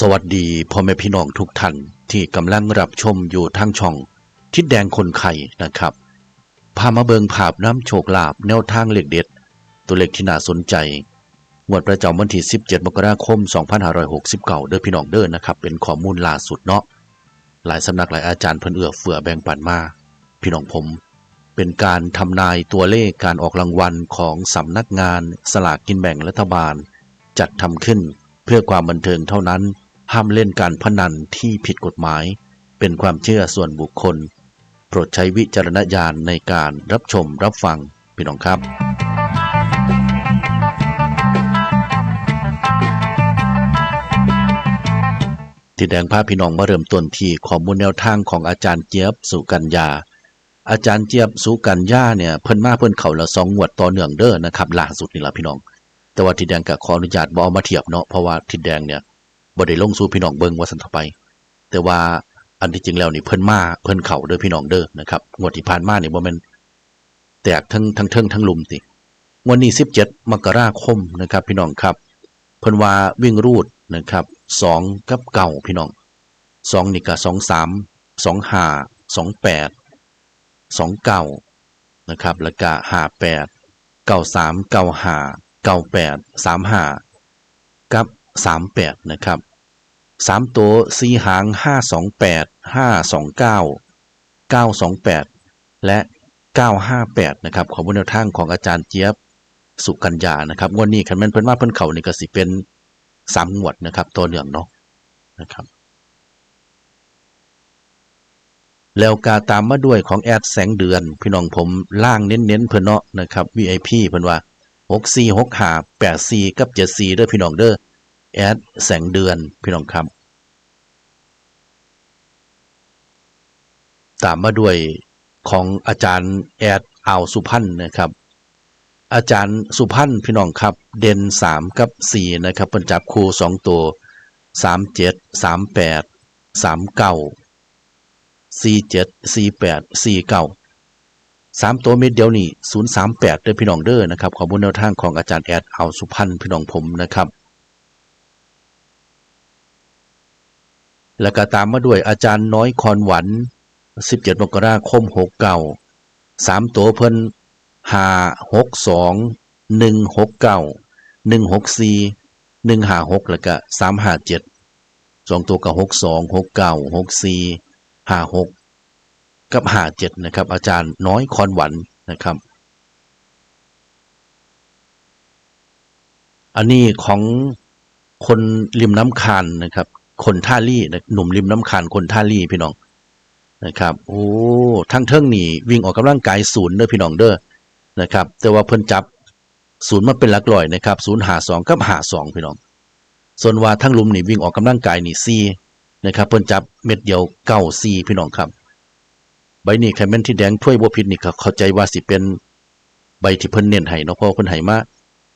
สวัสดีพ่อแม่พี่น้องทุกท่านที่กำลังรับชมอยู่ทางช่อง ทิศแดงคนไข่นะครับ พามาเบิงภาพน้ำโชคลาภแนวทางเลขเด็ด ตัวเลขที่น่าสนใจงวดประจำวันที่ 17 มกราคม 2569 เด้อพี่น้องเด้อนะครับ เป็นข้อมูลล่าสุดเนาะหลายสำนักหลายอาจารย์เพิ่นเอื้อเฟื้อแบ่งปันมา พี่น้องผม เป็นการทำนายตัวเลขการออกรางวัลของสำนักงาน สลากกินแบ่งรัฐบาล จัดทำขึ้นเพื่อความบันเทิงเท่านั้น ห้ามเล่นการพนันที่ผิดกฎหมาย เป็นความเชื่อส่วนบุคคล โปรดใช้วิจารณญาณในการรับชมรับฟังพี่น้องครับ ที่แดงพาพี่น้องมาเริ่มต้นที่ข้อมูลแนวทางของอาจารย์เจี๊ยบสุกัญญา อาจารย์เจี๊ยบสุกัญญาเนี่ยเพิ่นมาเพิ่นเขาละสองงวดต่อเนื่องเด้อนะครับล่าสุดนี่ละพี่น้องแต่ว่าทิดแดงก็ขออนุญาตบ่เอามาเทียบเนาะเพราะว่าทิดแดงเนี่ย บ่ได้ลงสู่พี่น้องเบิงว่าซั่นต่อไป แต่ว่าอันที่จริงแล้วนี่เพิ่นมาเพิ่นเข้าเด้อพี่น้องเด้อนะครับงวดที่ผ่านมาเนี่ยบ่แม่นแตกทั้งทั้งเทิงทั้งลุมติวดนี้ 17 มกราคมนะครับ พี่น้องครับ เพิ่นว่าวิ่งรูดนะครับ2กับเก่าพี่น้อง2นี่ก็23 25 28 29นะครับ แล้วก็58 93 95 98 35กับ38นะครับ สามตัวสี่หาง528 529 928แปดและ958นะครับของบนแนวทางของอาจารย์เจี๊ยบสุกัญญานะครับงวดนี้คันแม่นเพิ่นว่าเพิ่นเขานี่ก็สิเป็นสามงวดนะครับตัวเหนื่องเนาะนะครับ แล้วกาตามมาด้วยของแอดแสงเดือน พี่น้องผมล่างเน้นๆเพิ่นเนาะนะครับ VIP เพิ่นว่า6 4 6 5 8 4กับ7 4เด้อพี่น้องเด้อ แอดแสงเดือนพี่น้องครับ ตามมาด้วยของอาจารย์แอดอ่าวสุพันธ์นะครับ อาจารย์สุพันธ์พี่น้องครับ เด่น3กับ4นะครับเพิ่นจับคู่2ตัว37 38 39 47 48 49สามตัวเม็ดเดียวนี่ศูนย์สามแปดเด้อพี่น้องเด้อนะครับขอบุญแนวทางของอาจารย์แอดเอาสุพันธ์พี่น้องผมนะครับ แล้วก็ตามมาด้วยอาจารย์น้อยคอนหวัน 17 มกราคม 69สามตัวเพิ่น5 6 2 1 6 9 1 6 4 1 5 6แล้วก็3 5 7สองตัวก็6 2 6 9 6 4 5 6กับหาเจ็ดนะครับ อาจารย์น้อยคอนหวันนะครับ อันนี้ของคนริมน้ำคานนะครับ คนท่าลี่หนุ่มริมน้ำคานคนท่าลี่พี่น้องนะครับโอ้ทั้งเทิงนี่วิ่งออกกำลังกายศูนย์เด้อพี่น้องเด้อนะครับ แต่ว่าเพิ่นจับศูนย์มาเป็นหลักร้อยนะครับศูนย์หาสองกับหาสองพี่น้อง ส่วนว่าทั้งลุมนี่วิ่งออกกำลังกายนี่ซีนะครับเพิ่นจับเม็ดเดียวเก้าซีพี่น้องครับ ใบนี้ใครแม่นที่แดงถ้วยบัวพิษนี่ก็เข้าใจว่าสิเป็นใบที่เพิ่นเน้นให้เนาะเพราะว่าเพิ่นให้มา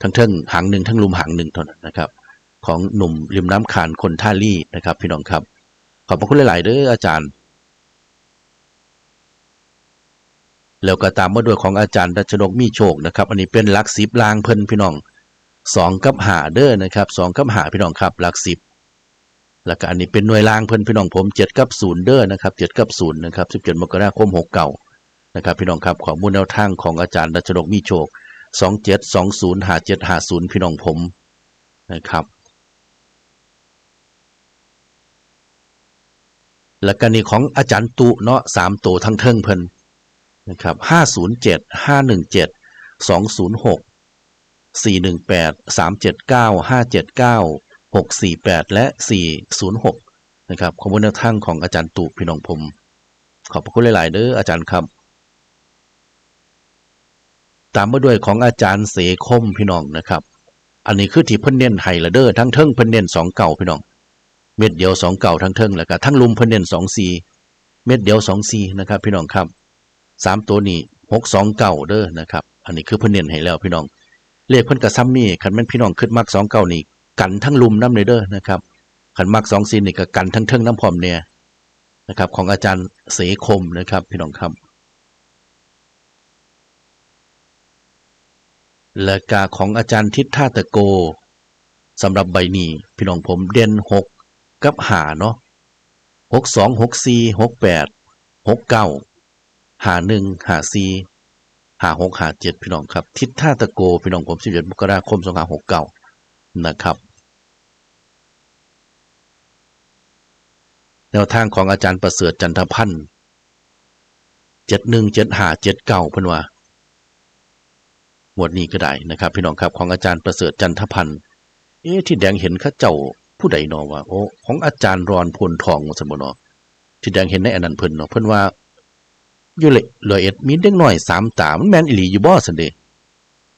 ทั้งเทิงหางหนึ่งทั้งลุมหางหนึ่งเท่านั้นนะครับ ของหนุ่มริมน้ำคานคนท่าลี่นะครับ พี่น้องครับ ขอบพระคุณหลาย ๆเด้ออาจารย์ แล้วก็ตามมาด้วยของอาจารย์ดัชนกมีโชคนะครับ อันนี้เป็นลักสิบลางเพิ่นพี่น้องสองกับหาเด้อนะครับสองกับหาพี่น้องครับลักสิบแล้วก็อันนี้เป็นหน่วยรางเพิ่นพี่น้องผมเจ็ดกับศูนย์เด้อนะครับเจ็ดกับศูนย์นะครับสิบเจ็ดมกราคมหกเก่านะครับพี่น้องครับของมูลแนวทางของอาจารย์รัชนกมีโชคสองเจ็ดสองศูนย์หาเจ็ดหาศูนย์พี่น้องผมนะครับ แล้วก็นี่ของอาจารย์ตุเนาะสามตัวทั้งเทิงเพิ่นนะครับห้าศูนย์เจ็ดห้าหนึ่งเจ็ดสองศูนย์หกสี่หนึ่งแปดสามเจ็ดเก้าห้าเจ็ดเก้า648แปดและ406นย์หกนะครับข้อมูลแนวทางของอาจารย์ตู่พี่น้องผม ขอบพระคุณหลาย ๆ เด้ออาจารย์ครับตามมาด้วยของอาจารย์เสคมพี่น้องนะครับ อันนี้คือที่เพิ่นเน้นไฮละเด้อทั้งเทิงเพิ่นเน้นสองเก่าพี่น้อง เม็ดเดียวสองเก่าทั้งเทิงแล้วก็ทั้งลุมเพิ่นเนนสองซีเม็ดเดียวสองซีนะครับ พี่น้องครับสามตัวนี้หกสองเก่าเด้อนะครับ อันนี้คือเพิ่นเนนให้แล้วพี่น้อง เลขเพิ่นกระซ้ำนี่คันแม่นพี่น้องขึ้นมากสองเก่านี่กันทั้งลุมน้ำเลยเด้อนะครับขันมักสองซีนนี่ก็กันทั้งเทิงน้ำพร้อมเนี่ยนะครับ ของอาจารย์เสคมนะครับ พี่น้องครับและกาของอาจารย์ทิศท่าตะโกสำหรับใบนี้พี่น้องผมเด่นหก กับหาเนาะหกสองหกสี่หกแปดหกเก้าหาหนึ่งหาสี่หาหกหาเจ็ดพี่น้องครับ ทิศท่าตะโกพี่น้องผมสิบเอ็ดมกราคมสองหาหกเก้านะครับแนวทางของอาจารย์ประเสริฐจันทพันธ์เจ็ดหนึ่งเจ็ดหาเจ็ดเก้าพนว่าหมวดนี้ก็ได้นะครับ พี่น้องครับของอาจารย์ประเสริฐจันทพันธ์เอ๊ะที่แดงเห็นข้าเจ้า ผู้ใดนาะว่าโอ้ของอาจารย์รอนพลทองว่าซั่นบ่เนาะที่แดงเห็นในอันนั้นเพิ่นเนาะเพิ่นว่าอยู่เลยร้อยเอ็ดมีเด็กน้อยสามตามันแมนอีหลีอยู่บ่ซั่นเด้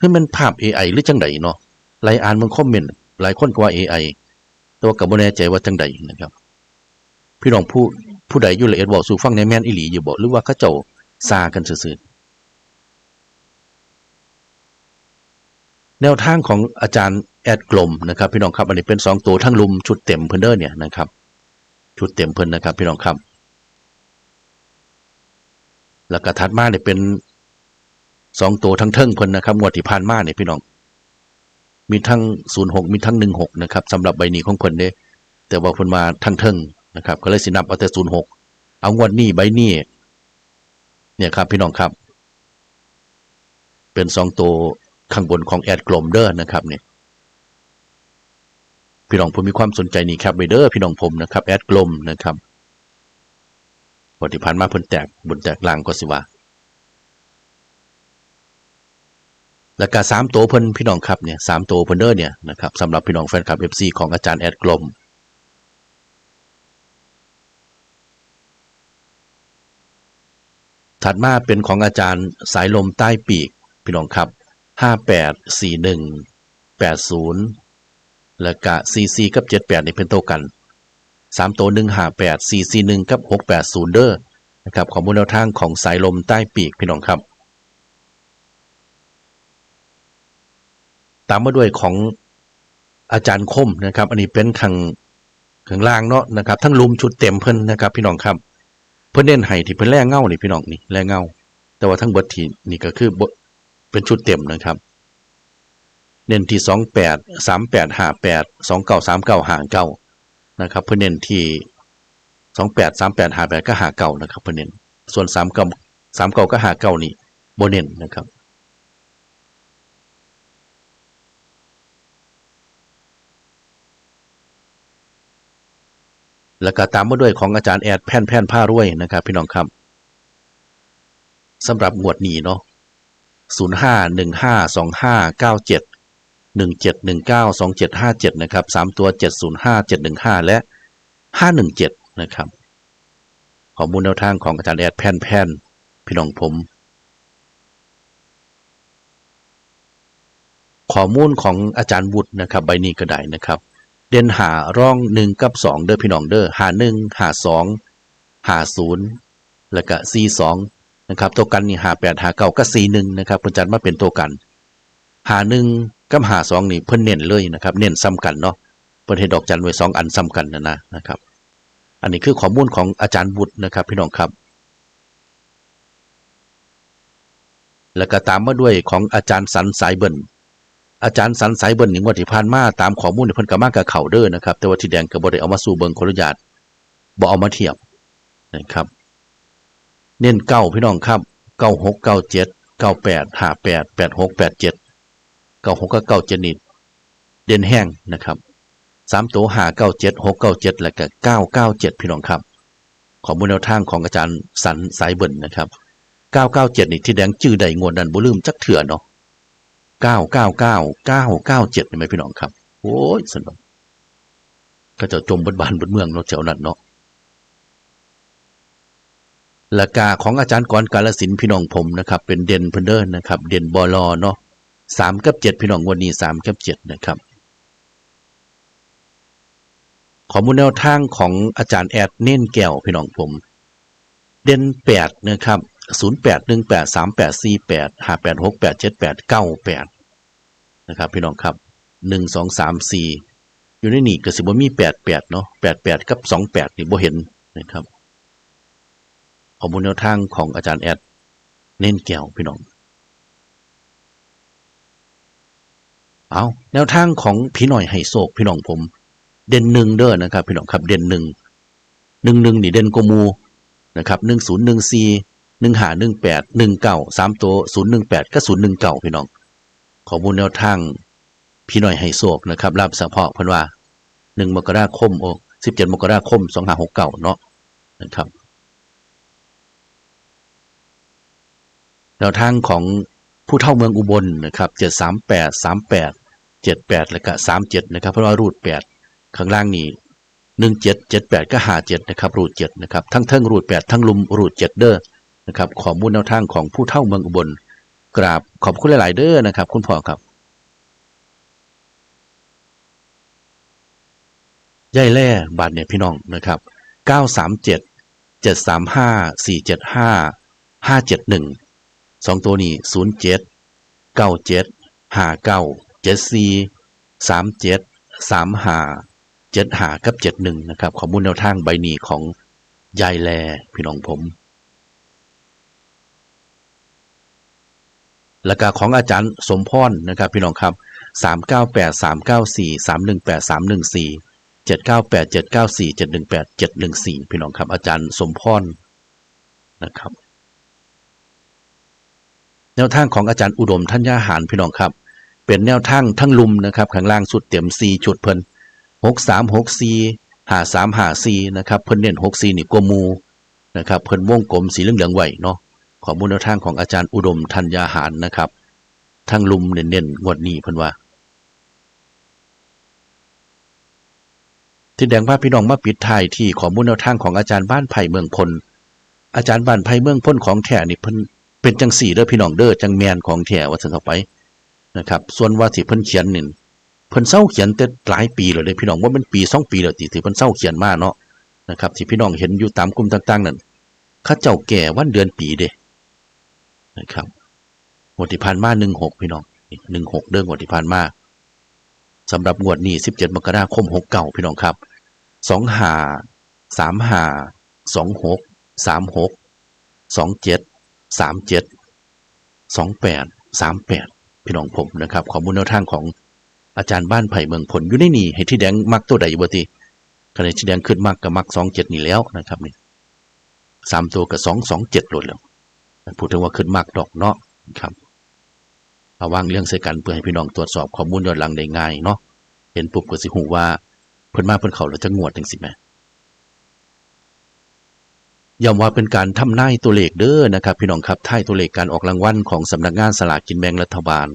คือมันภาพ AI หรือจังใดเนาะหลายอ่านมันคอมเมนต์หลายคนก็ว่า AI แต่ว่าก็บ่แน่ใจว่าจังใดนะครับ พี่น้องผู้ผู้ใดอยู่ละเอียดบอกสู่ฟังในแมนอีหลีอยู่บ่หรือว่าเขาเจ้าซากันซื่อๆ แนวทางของอาจารย์แอดกลมนะครับ พี่น้องครับ อันนี้เป็นสองตัวทั้งลุมชุดเต็มเพิ่นเด้อเนี่ยนะครับ ชุดเต็มเพิ่นนะครับ พี่น้องครับ แล้วก็ถัดมาเนี่ยเป็นสองตัวทั้งเทิงเพิ่นนะครับงวดที่ผ่านมาเนี่ยพี่น้อง มีทั้ง 06 มีทั้ง 16 นะครับสำหรับใบนี้ของเพิ่นเด้แต่ว่าเพิ่นมาทั้งเทิงนะครับ ก็เลยสินับเอาแต่ 06 เอางวดนี้ใบนี้เนี่ยครับ พี่น้องครับ เป็นสองตัว ข้างบนของแอดกลมเด้อนะครับเนี่ยพี่น้องผมมีความสนใจนี่ครับไวเดอร์พี่น้องผมนะครับแอดกลมนะครับปฏิพันธ์มาเพิ่นแตกบนแตกลางก็สิว่าแล้วก็สามโตเพิ่นพี่น้องครับเนี่ยสามโตเพิ่นเด้อเนี่ยนะครับสำหรับพี่น้องแฟนคลับ FC ของอาจารย์แอดกลมถัดมาเป็นของอาจารย์สายลมใต้ปีก พี่น้องครับ 58 41 80แล้วก็ CC กับ78นี่เป็นโตวกัน3ตัว158 CC 1กับ680เด้อนะครับข้อมูลแนวทางของสายลมใต้ปีกพี่น้องครับ ตามมาด้วยของอาจารย์คมนะครับ อันนี้เป็นข้างข้างล่างเนาะนะครับ ทั้งลุมชุดเต็มเพิ่นนะครับ พี่น้องครับ เพิ่นเน้นให้ที่เพิ่นแล่เงานี่พี่น้องนี่แล่เงาแต่ว่าทั้งเบิดที่นี่ก็คือบ่ เป็นชุดเต็มนะครับ เน้นที่สองแปดสามแปดห้าแปดสองเก้าสามเก้าห้างเก้านะครับ เพิ่นเน้นที่สองแปดสามแปดห้าแปดก็ห้าเก้านะครับ เพิ่นเน้นส่วนสามเก้าสามเก้าก็ห้าเก้านี่โบเน้นนะครับแล้วก็ตามมาด้วยของอาจารย์แอดแผ่นแผ่นผ้ารวยนะครับ พี่น้องครับสำหรับหมวดนี้เนาะ ศูนย์ห้าหนึ่งห้าสองห้าเก้าเจ็ดหนึ่งเจ็ดหนึ่งเก้าสองเจ็ดห้าเจ็ดนะครับสามตัวเจ็ดศูนย์ห้าเจ็ดหนึ่งห้าและห้าหนึ่งเจ็ดนะครับข้อมูลแนวทางของอาจารย์แอดแผ่นแผ่นพี่น้องผมข้อมูลของอาจารย์วุฒินะครับใบนี้ก็ได้นะครับ เด่นหาร่องหนึ่งกับสองเด้อพี่น้องเด้อหาหนึ่งหาสองหาศูนย์แล้วก็ซีสอง นะครับตัวกันนี่หาแปดหาเก้าก็ซีหนึ่งนะครับเพิ่นจัดมาเป็นตัวกันหาหนึ่งกับหาสองนี่เพิ่นเน้นเลยนะครับเน้นซ้ำกันเนาะเพิ่นให้ดอกจันไว้สองอันซ้ำกันนะนะนะครับ อันนี้คือข้อมูลของอาจารย์บุตรนะครับ พี่น้องครับ แล้วก็ตามมาด้วยของอาจารย์สันสายเบิ่นอาจารย์สันสายเบิ่นนี่งวดที่ผ่านมาตามข้อมูลเพิ่นก็มากับเขาเด้อนะครับ แต่ว่าที่แดงก็บ่ได้เอามาสู่เบิงขออนุญาตบ่เอามาเทียบนะครับ เน้นเก้าพี่น้องครับเก้าหกเก้าเจ็ดเก้าแปดห้าแปดแปดหกแปดเจ็ดเก้าหกก็เก้าเจ็ดนี่เด่นแห้งนะครับสามตัวหาเก้าเจ็ดหกเก้าเจ็ดแล้วก็เก้าเก้าเจ็ดพี่น้องครับ ขอมูลแนวทางของอาจารย์สันสายเบิ่นนะครับเก้าเก้าเจ็ดนี่ที่แดงจื้อใดงวดนั้นบ่ลืมจักเถื่อเนาะเก้าเก้าเก้าเก้าเก้าเจ็ดเห็นไหมพี่น้องครับ โอ้ยสนุกก็จะจมบนบานบนเมืองเนาะเจ้านั่นเนาะ ละกาของอาจารย์กรกาลสินพี่น้องผมนะครับ เป็นเด่นเพิ่นเดินนะครับ เด่นบอลอเนาะสามกับเจ็ดพี่น้องวันนี้สามกับเจ็ดนะครับข้อมูลแนวทางของอาจารย์แอดเน้นแก้วพี่น้องผม เด่นแปดนะครับศูนย์แปดหนึ่งแปดสามแปดสี่แปดห้าแปดหกแปดเจ็ดแปดเก้าแปดนะครับ พี่น้องครับหนึ่งสองสามสี่อยู่ในนี่ก็สิบ่มีแปดแปดเนาะแปดแปดกับสองแปดนี่บ่เห็นนะครับ อมูลแนวทางของอาจารย์แอด เน้นแก้วพี่น้อง เอาแนวทางของพี่หน่อยไฮโศกพี่น้องผม เด่นหนึ่งเด้อนะครับ พี่น้องครับเด่นหนึ่งหนึ่งหนึ่งนี่เด่นกมูนะครับหนึ่งศูนย์หนึ่งสี่หนึ่งหาหนึ่งแปดหนึ่งเก้าสามตัวศูนย์หนึ่งแปดก็ศูนย์หนึ่งเก้าพี่น้องข้อมูลแนวทางพี่หน่อยให้โศกนะครับรับเฉพาะเพิ่นว่าหนึ่งมกราคมโอ้สิบเจ็ดมกราคมสองห้าหกเก้าเนาะนะครับ แนวทางของผู้เท่าเมืองอุบลนะครับเจ็ดสามแปดสามแปดเจ็ดแปดแล้วก็สามเจ็ดนะครับ เพราะว่ารูดแปดข้างล่างนี่หนึ่งเจ็ดเจ็ดแปดก็หาเจ็ดนะครับ รูดเจ็ดนะครับ ทั้งเทิงรูดแปดทั้งลุมรูดเจ็ดเด้อนะครับขอมูลแนวทางของผู้เท่าเมืองอุบล กราบขอบคุณหลาย ๆ เด้อนะครับ คุณพ่อครับย่ายแล่บาทเนี่ยพี่น้องนะครับเก้าสามเจ็ดเจ็ดสามห้าสี่เจ็ดห้าห้าเจ็ดหนึ่ง สองตัวนี้ศูนย์เจ็ดเก้าเจ็ดห้าเก้าเจ็ดสี่สามเจ็ดสามห้าเจ็ดห้ากับเจ็ดหนึ่งนะครับข้อมูลแนวทางใบหนีของยายแลพี่น้องผม แล้วก็ของอาจารย์สมพรนะครับ พี่น้องครับสามเก้าแปดสามเก้าสี่สามหนึ่งแปดสามหนึ่งสี่เจ็ดเก้าแปดเจ็ดเก้าสี่เจ็ดหนึ่งแปดเจ็ดหนึ่งสี่พี่น้องครับอาจารย์สมพรนะครับ แนวทางของอาจารย์อุดมท่านยาหารพี่น้องครับ เป็นแนวทางทั้งลุมนะครับข้างล่างสุดเต็ม4ชุดเพิ่น6 3 6 4 5 3 5 4นะครับเพิ่นเน้น6 4นี่กวมูนะครับเพิ่นวงกลมสีเหลืองๆไว้เนาะข้อมูลแนวทางของอาจารย์อุดมท่านยาหารนะครับทั้งลุมเน้นๆงวดนี้เพิ่นว่าที่แดงพาพี่น้องมาปิดท้ายที่ข้อมูลแนวทางของอาจารย์บ้านไผ่เมืองพล อาจารย์บ้านไผ่เมืองพลของแท้นี่เพิ่น เป็นจังสี่เด้อพี่น้องเด้อจังแมนของแท้ว่าซั่นเข้าไปนะครับ ส่วนว่าที่เพิ่นเขียนนี่เพิ่นเศร้าเขียนแต่หลายปีแล้วเด้อพี่น้องว่ามันปีสองปีแล้วติที่เพิ่นเศร้าเขียนมาเนาะนะครับ ที่พี่น้องเห็นอยู่ตามกลุ่มต่าง ๆนั่นข้าเจ้าแก่วันเดือนปีเด้นะครับงวดที่ผ่านมา16พี่น้องหนี่16เด้องวดที่ผ่านมาสำหรับงวดนี้17มกราคม69พี่น้องครับ25 35 26 36 27สองหกสามหกสองเจ็ด สามเจ็ดสองแปดสามแปดพี่น้องผมนะครับข้อมูลแนวทางของอาจารย์บ้านไผ่เมืองผลอยู่ในนี่ให้ที่แดงมักตัวใดอยู่บ่ติขณะที่แดงขึ้นมากกับมักสองเจ็ดนี่แล้วนะครับนี่สามตัวกับสองสองเจ็ดหลดแล้วพูดถึงว่าขึ้นมากดอกเนาะครับเอาวางเรื่องใส่กันเพื่อให้พี่น้องตรวจสอบข้อมูลย้อนหลังได้ง่ายเนาะเห็นปุ๊บก็สิหูว่าเพิ่นมาเพิ่นเขาแล้วจะงวดจังสิแหม ย้ำว่าเป็นการทำนายตัวเลขเด้อนะครับพี่น้องครับท้ายตัวเลขการออกรางวัลของสำนักงานสลากกินแบ่งรัฐบาล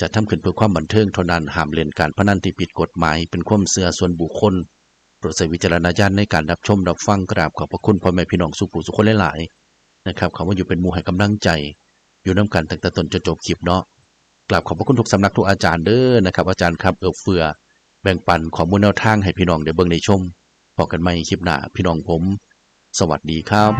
จะทำขึ้นเพื่อความบันเทิงเท่านั้นห้ามเล่นการพนันที่ผิดกฎหมาย เป็นความเสื่อส่วนบุคคลโปรดใช้วิจารณญาณในการรับชมรับฟังกราบขอบพระคุณพ่อแม่พี่น้องสุขผู้สุขคนหลายๆนะครับเขาว่าอยู่เป็นมูให้กำลังใจ อยู่น้ำกันตั้งแต่ต้นจนจบคลิปเนาะกราบขอบพระคุณทุกสำนักทุกอาจารย์เด้อนะครับอาจารย์ครับเอื้อเฟือ แบ่งปันข้อมูลแนวทางให้พี่น้องได้เบิ่งได้ชมพอกันใหม่คลิปหน้าพี่น้องผม สวัสดีครับ